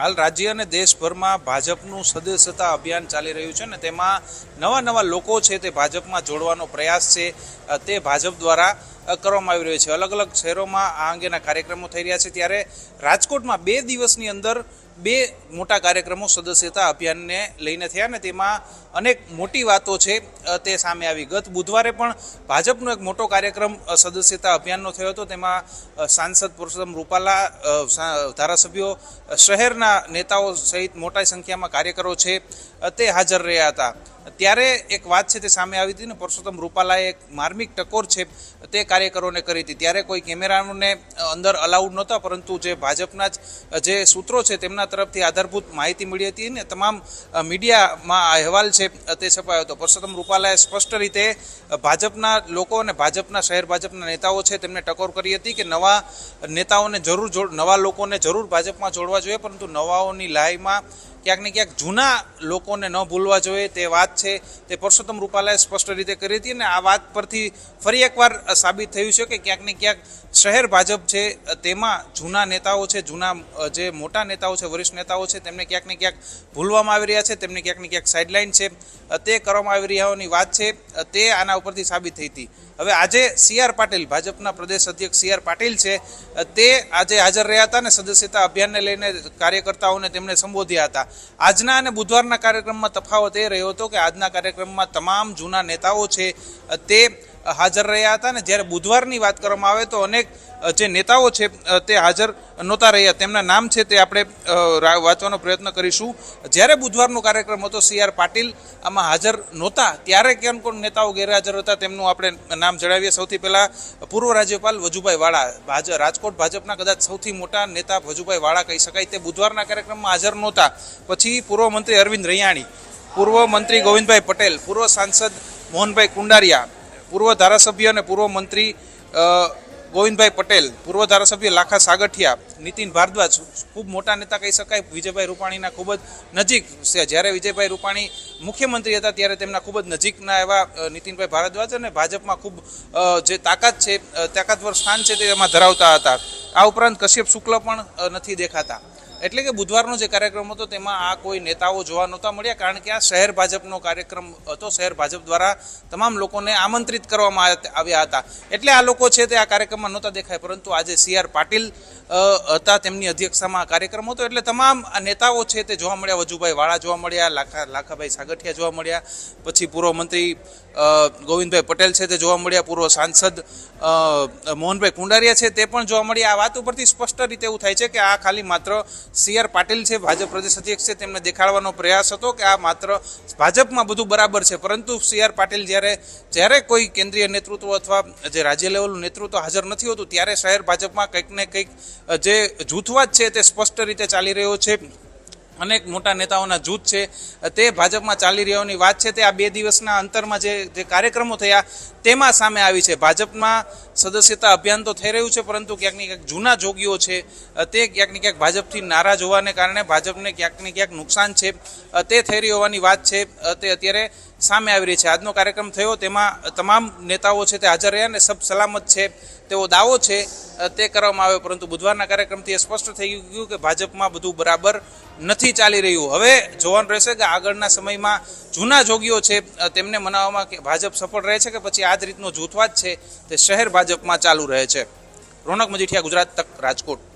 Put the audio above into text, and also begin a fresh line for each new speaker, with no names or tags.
હાલ રાજ્ય અને દેશભરમાં ભાજપનું સદસ્યતા અભિયાન ચાલી રહ્યું છે ને તેમાં નવા નવા લોકો છે તે ભાજપમાં જોડવાનો પ્રયાસ છે. તે ભાજપ દ્વારા કરવામાં આવી રહ્યો છે. અલગ અલગ શહેરોમાં આ અંગેના કાર્યક્રમો થઈ રહ્યા છે. ત્યારે રાજકોટમાં બે દિવસની અંદર બે મોટા કાર્યક્રમો સદસ્યતા અભિયાનને લઈને થયા ને તેમાં અનેક મોટી વાતો છે તે સામે આવી. ગત બુધવારે પણ ભાજપનો એક મોટો કાર્યક્રમ સદસ્યતા અભિયાનનો થયો હતો. તેમાં સાંસદ પુરુષોત્તમ રૂપાલા ધારાસભ્યો શહેરના નેતાઓ સહિત મોટા સંખ્યામાં કાર્યકરો છે તે હાજર રહ્યા હતા. ત્યારે એક વાત છે તે સામે આવી હતી ને, પુરુષોત્તમ રૂપાલાએ એક માર્મિક ટકોર છે તે કાર્યકરોને કરી હતી. ત્યારે કોઈ કેમેરાને અંદર અલાઉડ નહોતા, પરંતુ જે ભાજપના જ, જે સૂત્રો છે તેમના તરફથી આધારભૂત માહિતી મળી હતી ને તમામ મીડિયામાં આ અહેવાલ છે તે છપાયો હતો. પુરુષોત્તમ રૂપાલાએ સ્પષ્ટ રીતે ભાજપના લોકો અને ભાજપના શહેર ભાજપના નેતાઓ છે તેમને ટકોર કરી હતી કે નવા નેતાઓને જરૂર નવા લોકોને જરૂર ભાજપમાં જોડવા જોઈએ, પરંતુ નવાઓની લાઈમાં ક્યાંક ને ક્યાંક જૂના લોકોને ન ભૂલવા જોઈએ, તે વાત છે. તે પરસોત્તમ રૂપાલાએ સ્પષ્ટ રીતે કરી હતી અને આ વાત પરથી ફરી એકવાર સાબિત થયું છે કે ક્યાંક ને ક્યાંક શહેર ભાજપ છે, તેમાં જૂના નેતાઓ છે, જૂના જે મોટા નેતાઓ છે, વરિષ્ઠ નેતાઓ છે, તેમને ક્યાંક ને ક્યાંક ભૂલવામાં આવી રહ્યા છે, તેમને ક્યાંક ને ક્યાંક સાઇડલાઇન છે. તે કરવામાં આવી રહ્યાઓની વાત છે. તે આના ઉપરથી સાબિત થઈ હતી. હવે આજે સી આર પાટીલ, ભાજપના પ્રદેશ અધ્યક્ષ સી આર પાટીલ છે. તે આજે હાજર રહ્યા હતા અને સદસ્યતા અભિયાનને લઈને કાર્યકર્તાઓને તેમણે સંબોધ્યા હતા. આજના અને બુધવારના કાર્યક્રમમાં તફાવત એ રહ્યો હતો કે આજના કાર્યક્રમમાં તમામ જૂના નેતાઓ છે તે હાજર રહ્યા હતા ને જ્યારે બુધવારની વાત કરવામાં આવે તો અનેક જે નેતાઓ છે તે હાજર નહોતા રહ્યા. તેમના નામ છે તે આપણે વાંચવાનો પ્રયત્ન કરીશું. જ્યારે બુધવારનો કાર્યક્રમ હતો, સી આર પાટીલ આમાં હાજર નહોતા. ત્યારે કેમ કોણ નેતાઓ ગેરહાજર હતા તેમનું આપણે નામ જણાવીએ. સૌથી પહેલાં પૂર્વ રાજ્યપાલ વજુભાઈ વાળા. રાજકોટ ભાજપના કદાચ સૌથી મોટા નેતા વજુભાઈ વાળા કહી શકાય. તે બુધવારના કાર્યક્રમમાં હાજર નહોતા. પછી પૂર્વ મંત્રી અરવિંદ રૈયાણી, પૂર્વ મંત્રી ગોવિંદભાઈ પટેલ, પૂર્વ સાંસદ મોહનભાઈ કુંડારિયા પૂર્વ ધારાસભ્ય અને પૂર્વ મંત્રી ગોવિંદભાઈ પટેલ, પૂર્વ ધારાસભ્ય લાખા સાગઠિયા, નીતિન ભારદ્વાજ, ખૂબ મોટા નેતા કહી શકાય, વિજયભાઈ રૂપાણીના ખૂબ જ નજીક છે. જ્યારે વિજયભાઈ રૂપાણી મુખ્યમંત્રી હતા ત્યારે તેમના ખૂબ જ નજીકના એવા નીતિનભાઈ ભારદ્વાજ અને ભાજપમાં ખૂબ જે તાકાત છે તાકાતવર સ્થાન છે તે એમાં ધરાવતા હતા. આ ઉપરાંત કશ્યપ શુક્લ પણ નથી દેખાતા. એટલે કે બુધવારનો જે કાર્યક્રમ હતો, તેમાં આ કોઈ નેતાઓ જોવા નહોતા મળ્યા, કારણ કે આ શહેર ભાજપનો કાર્યક્રમ હતો. શહેર ભાજપ દ્વારા તમામ લોકોને આમંત્રિત કરવામાં આવ્યા- હતા. એટલે આ લોકો છે તે આ કાર્યક્રમમાં નહોતા દેખાય, પરંતુ આજે સી આર પાટીલ હતા તેમની અધ્યક્ષતામાં કાર્યક્રમ હતો. એટલે તમામ નેતાઓ છે તે જોવા મળ્યા. વજુભાઈ વાળા જોવા મળ્યા, લાખા, લાખાભાઈ સાગઠિયા જોવા મળ્યા. પછી પૂર્વ મંત્રી ગોવિંદભાઈ પટેલ છે તે જોવા મળ્યા. પૂર્વ સાંસદ મોહનભાઈ કુંડારિયા છે તે પણ જોવા મળ્યા. આ વાત ઉપરથી સ્પષ્ટ રીતે એવું થાય છે કે આ ખાલી માત્ર સી આર પાટીલ છે, ભાજપ પ્રદેશ અધ્યક્ષ છે, તેમને દેખાડવાનો પ્રયાસ હતો કે આ માત્ર ભાજપમાં બધું બરાબર છે. પરંતુ સી આર પાટીલ જ્યારે જ્યારે કોઈ કેન્દ્રીય નેતૃત્વ અથવા જે રાજ્ય લેવલનું નેતૃત્વ હાજર નથી હોતું, ત્યારે શહેર ભાજપમાં કંઈક ને કંઈક જે જૂથવાદ છે તે સ્પષ્ટ રીતે ચાલી રહ્યો છે. અનેક મોટા નેતાઓના જૂથ છે. તે ભાજપમાં ચાલી રહ્યાની વાત છે તે આ બે દિવસના અંતરમાં જે જે કાર્યક્રમો થયા તેમાં સામે આવી છે. ભાજપમાં સદસ્યતા અભિયાન તો થઈ રહ્યું છે, પરંતુ ક્યાંક ને ક્યાંક જૂના જોગીઓ છે. તે ક્યાંક ને ક્યાંક ભાજપથી નારાજ હોવાને કારણે ભાજપને ક્યાંક ને ક્યાંક નુકસાન છે. તે થઈ રહી હોવાની વાત છે. તે અત્યારે સામે આવી રહી છે. આજનો કાર્યક્રમ થયો, તેમાં તમામ નેતાઓ છે તે હાજર રહ્યા અને સબ સલામત છે. તેવો દાવો છે તે કરવામાં આવ્યો, પરંતુ બુધવારના કાર્યક્રમથી એ સ્પષ્ટ થઈ ગયું કે ભાજપમાં બધું બરાબર નથી ચાલી રહ્યું. હવે જોવાનું રહેશે કે આગળના સમયમાં જૂના જોગીઓ છે તેમને મનાવવામાં કે ભાજપ સફળ રહે છે કે પછી આ જ રીતનો જૂથવાદ છે તે શહેર ભાજપમાં ચાલુ રહે છે. રોનક મજીઠિયા, ગુજરાત તક રાજકોટ.